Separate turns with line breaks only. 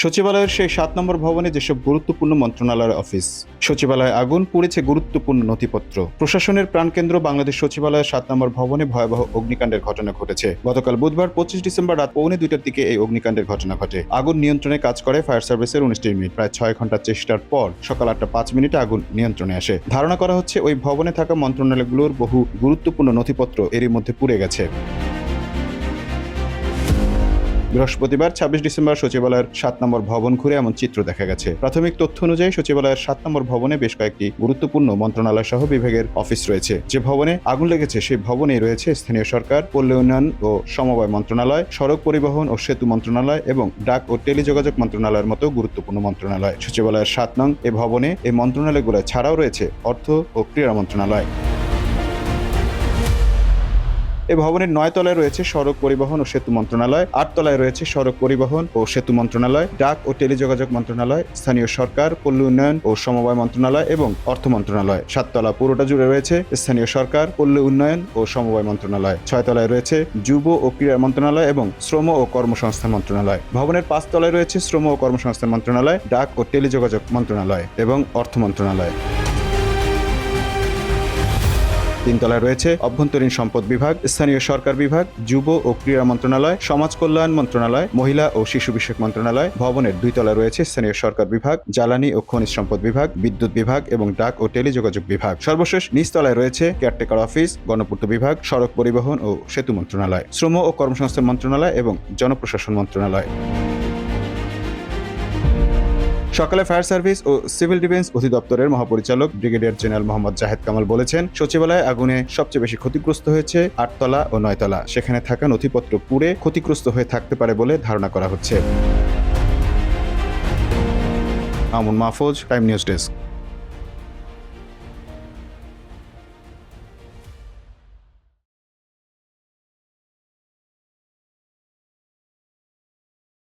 সচিবালয়ের সেই সাত নম্বর ভবনে যেসব গুরুত্বপূর্ণ মন্ত্রণালয়ের অফিস, সচিবালয়ে আগুন পুড়েছে গুরুত্বপূর্ণ নথিপত্র। প্রশাসনের প্রাণকেন্দ্র বাংলাদেশ সচিবালয়ের সাত নম্বর ভবনে ভয়াবহ অগ্নিকাণ্ডের ঘটনা ঘটেছে। গতকাল বুধবার পঁচিশ ডিসেম্বর রাত পৌনে দুইটার দিকে এই অগ্নিকাণ্ডের ঘটনা ঘটে। আগুন নিয়ন্ত্রণে কাজ করে ফায়ার সার্ভিসের উনিশটি মিনিট। প্রায় ছয় ঘণ্টার চেষ্টার পর সকাল আটটা পাঁচ মিনিটে আগুন নিয়ন্ত্রণে আসে। ধারণা করা হচ্ছে ওই ভবনে থাকা মন্ত্রণালয়গুলোর বহু গুরুত্বপূর্ণ নথিপত্র এরই মধ্যে পুড়ে গেছে। বৃহস্পতিবার ছাব্বিশ ডিসেম্বর সচিবালয়ের সাত নম্বর ভবন ঘুরে এমন চিত্র দেখা গেছে। প্রাথমিক তথ্য অনুযায়ী সচিবালয়ের সাত নম্বর ভবনে বেশ কয়েকটি গুরুত্বপূর্ণ মন্ত্রণালয় সহ বিভাগের অফিস রয়েছে। যে ভবনে আগুন লেগেছে, সেই ভবনেই রয়েছে স্থানীয় সরকার, পল্লী উন্নয়ন ও সমবায় মন্ত্রণালয়, সড়ক পরিবহন ও সেতু মন্ত্রণালয় এবং ডাক ও টেলিযোগাযোগ মন্ত্রণালয়ের মতো গুরুত্বপূর্ণ মন্ত্রণালয়। সচিবালয়ের সাত নং এ ভবনে এই মন্ত্রণালয়গুলো ছাড়াও রয়েছে অর্থ ও ক্রীড়া মন্ত্রণালয়। এই ভবনের নয় তলায় রয়েছে সড়ক পরিবহন ও সেতু মন্ত্রণালয়, আট তলায় রয়েছে সড়ক পরিবহন ও সেতু মন্ত্রণালয়, ডাক ও টেলিযোগাযোগ মন্ত্রণালয়, স্থানীয় সরকার, পল্লী উন্নয়ন ও সমবায় মন্ত্রণালয় এবং অর্থ মন্ত্রণালয়। সাততলা পুরোটা জুড়ে রয়েছে স্থানীয় সরকার, পল্লী উন্নয়ন ও সমবায় মন্ত্রণালয়। ছয় তলায় রয়েছে যুব ও ক্রীড়া মন্ত্রণালয় এবং শ্রম ও কর্মসংস্থান মন্ত্রণালয়। ভবনের পাঁচ তলায় রয়েছে শ্রম ও কর্মসংস্থান মন্ত্রণালয়, ডাক ও টেলিযোগাযোগ মন্ত্রণালয় এবং অর্থ মন্ত্রণালয়। তিনতলায় রয়েছে অভ্যন্তরীণ সম্পদ বিভাগ, স্থানীয় সরকার বিভাগ, যুব ও ক্রীড়া মন্ত্রণালয়, সমাজ কল্যাণ মন্ত্রণালয়, মহিলা ও শিশু বিষয়ক মন্ত্রণালয়, ভবনের দুই তলায় রয়েছে স্থানীয় সরকার বিভাগ, জ্বালানি ও খনিজ সম্পদ বিভাগ, বিদ্যুৎ বিভাগ এবং ডাক ও টেলিযোগাযোগ বিভাগ। সর্বশেষ নিচতলায় রয়েছে কেয়ারটেকার অফিস, গণপূর্ত বিভাগ, সড়ক পরিবহন ও সেতু মন্ত্রণালয়, শ্রম ও কর্মসংস্থান মন্ত্রণালয় এবং জনপ্রশাসন মন্ত্রণালয়। সকালে ফায়ার সার্ভিস ও সিভিল ডিফেন্স অধিদপ্তরের মহাপরিচালক ব্রিগেডিয়ার জেনারেল মোহাম্মদ জাহেদ কামাল বলেছেন, সচিবালয়ে আগুনে সবচেয়ে বেশি ক্ষতিগ্রস্ত হয়েছে আটতলা ও নয়তলা। সেখানে থাকা নথিপত্র পুড়ে ক্ষতিগ্রস্ত হয়ে থাকতে পারে বলে ধারণা করা হচ্ছে। আমুন মাহফুজ টাইম নিউজ ডেস্ক।